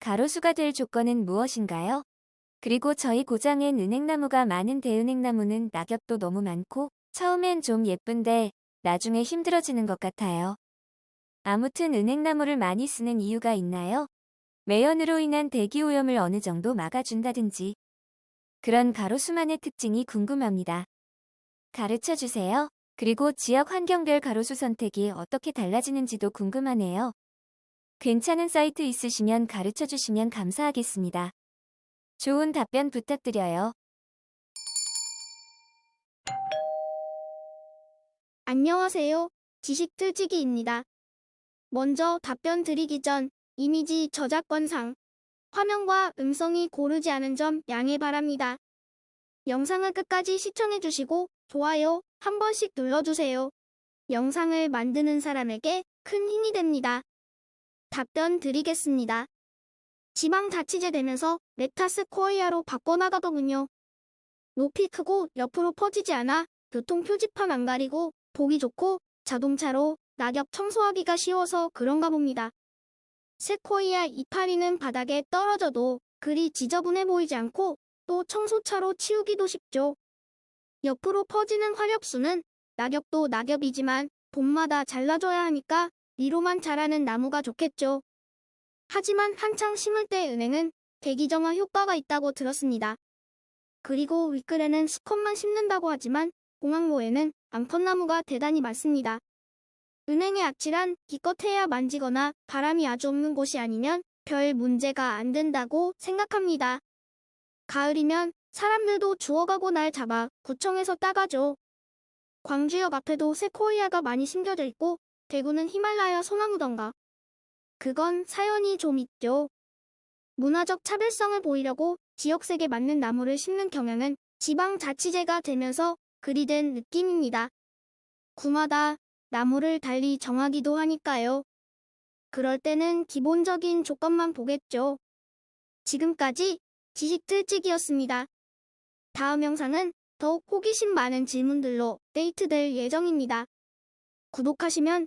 가로수가 될 조건은 무엇인가요? 그리고 저희 고장엔 은행나무가 많은 대 은행나무는 낙엽도 너무 많고 처음엔 좀 예쁜데 나중에 힘들어지는 것 같아요. 아무튼 은행나무를 많이 쓰는 이유가 있나요? 매연으로 인한 대기오염을 어느 정도 막아준다든지 그런 가로수만의 특징이 궁금합니다. 가르쳐 주세요. 그리고 지역 환경별 가로수 선택이 어떻게 달라지는지도 궁금하네요. 괜찮은 사이트 있으시면 가르쳐 주시면 감사하겠습니다. 좋은 답변 부탁드려요. 안녕하세요. 지식틀지기입니다. 먼저 답변 드리기 전 이미지 저작권상 화면과 음성이 고르지 않은 점 양해 바랍니다. 영상을 끝까지 시청해주시고 좋아요 한 번씩 눌러주세요. 영상을 만드는 사람에게 큰 힘이 됩니다. 답변 드리겠습니다. 지방자치제 되면서 레타스 코리아로 바꿔나가더군요. 높이 크고 옆으로 퍼지지 않아 교통 표지판 안 가리고 보기 좋고 자동차로 낙엽 청소하기가 쉬워서 그런가 봅니다. 세코이아 이파리는 바닥에 떨어져도 그리 지저분해 보이지 않고 또 청소차로 치우기도 쉽죠. 옆으로 퍼지는 화력수는 낙엽도 낙엽이지만 봄마다 잘라줘야 하니까 위로만 자라는 나무가 좋겠죠. 하지만 한창 심을 때 은행은 대기정화 효과가 있다고 들었습니다. 그리고 윗글에는 수컷만 심는다고 하지만 공항로에는 앙컷나무가 대단히 많습니다. 은행의 아찔한 기껏해야 만지거나 바람이 아주 없는 곳이 아니면 별 문제가 안 된다고 생각합니다. 가을이면 사람들도 주워가고 날 잡아 구청에서 따가죠. 광주역 앞에도 세코이아가 많이 심겨져 있고 대구는 히말라야 소나무던가. 그건 사연이 좀 있죠. 문화적 차별성을 보이려고 지역색에 맞는 나무를 심는 경향은 지방자치제가 되면서 그리 된 느낌입니다. 구마다 나무를 달리 정하기도 하니까요. 그럴 때는 기본적인 조건만 보겠죠. 지금까지 지식틀찍이었습니다. 다음 영상은 더욱 호기심 많은 질문들로 데이트될 예정입니다. 구독하시면